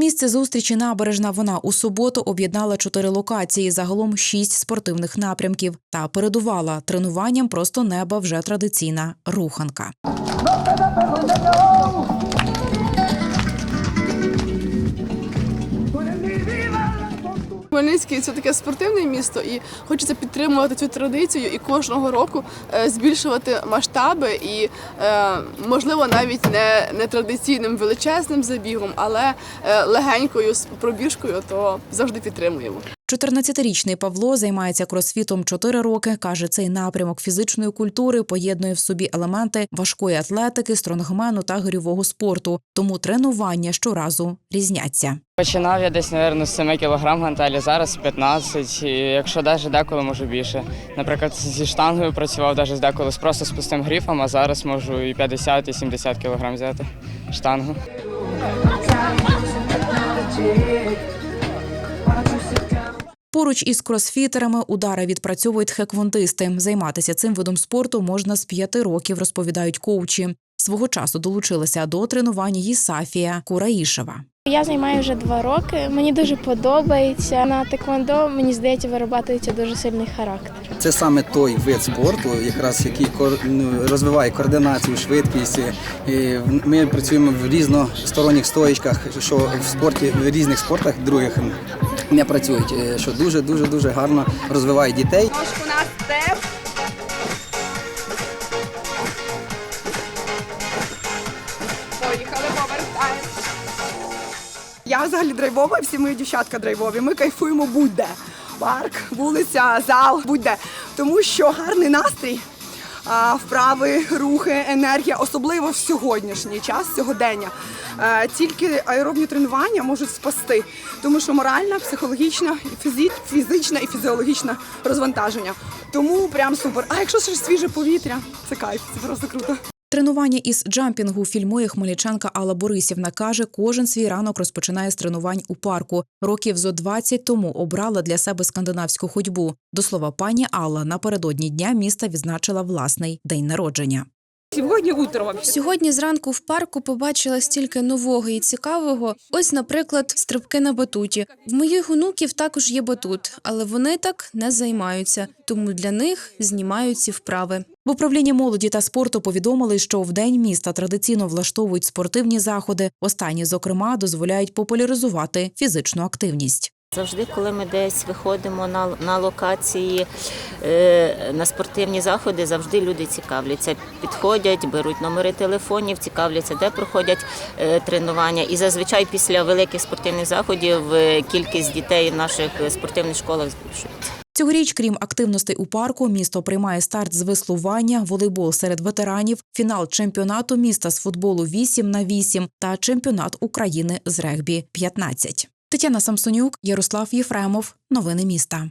Місце зустрічі набережна. Вона у суботу об'єднала чотири локації, загалом шість спортивних напрямків. Та передувала. Тренуванням просто неба вже традиційна руханка. Хмельницький це таке спортивне місто, і хочеться підтримувати цю традицію і кожного року е, збільшувати масштаби і е, можливо навіть не, не традиційним величезним забігом, але е, легенькою пробіжкою, то завжди підтримуємо. 14-річний Павло займається кросфітом 4 роки. каже, цей напрямок фізичної культури поєднує в собі елементи важкої атлетики, стронгмену та гирьового спорту. Тому тренування щоразу різняться. Починав я десь, мабуть, з 7 кг гантелі, зараз 15, і якщо навіть деколи можу більше. Наприклад, зі штангою працював навіть деколи просто з пустим грифом, а зараз можу і 50, і 70 кг взяти штангу. Поруч із кросфітерами удари відпрацьовують тхеквондисти. Займатися цим видом спорту можна з п'яти років, розповідають коучі. Свого часу долучилася до тренувань і Сафія Кураїшева. Я займаю вже два роки. Мені дуже подобається. На теквондо, мені здається, виробляється дуже сильний характер. Це саме той вид спорту, якраз який ну, розвиває координацію, швидкість. І Ми працюємо в різносторонніх стоїчках, що в спорті в різних спортах других не працюють, е, що дуже дуже дуже гарно розвиває дітей. Ножку на степ. Поїхали, повертаємо. Я взагалі драйвова, всі мої дівчатка драйвові. Ми кайфуємо будь-де. Парк, вулиця, зал, будь-де. Тому що гарний настрій, вправи, рухи, енергія, особливо в сьогоднішній час, сьогодення. Е, Тільки аеробні тренування можуть спасти, тому що моральна, психологічна, фізична і фізіологічна розвантаження. Тому прям супер. А якщо ж свіже повітря, це кайф, це просто круто. Тренування із джампінгу фільмує хмельничанка Алла Борисівна. Каже, кожен свій ранок розпочинає з тренувань у парку. Років зо 20 тому обрала для себе скандинавську ходьбу. До слова, пані Алла напередодні дня міста відзначила власний день народження. Сьогодні утром Сьогодні зранку в парку побачила стільки нового і цікавого. Ось, наприклад, стрибки на батуті. В моїх онуків також є батут, але вони так не займаються, тому для них знімають ці вправи. В управлінні молоді та спорту повідомили, що в день міста традиційно влаштовують спортивні заходи. Останні, зокрема, дозволяють популяризувати фізичну активність. Завжди, коли ми десь виходимо на, на локації, е, на спортивні заходи, завжди люди цікавляться. Підходять, беруть номери телефонів, цікавляться, де проходять е, тренування. І зазвичай після великих спортивних заходів е, кількість дітей в наших спортивних школах збільшується. Цьогоріч, крім активностей у парку, місто приймає старт з веслування, волейбол серед ветеранів, фінал чемпіонату міста з футболу 8 на 8 та чемпіонат України з регбі 15. Тетяна Самсонюк, Ярослав Єфремов. Новини міста.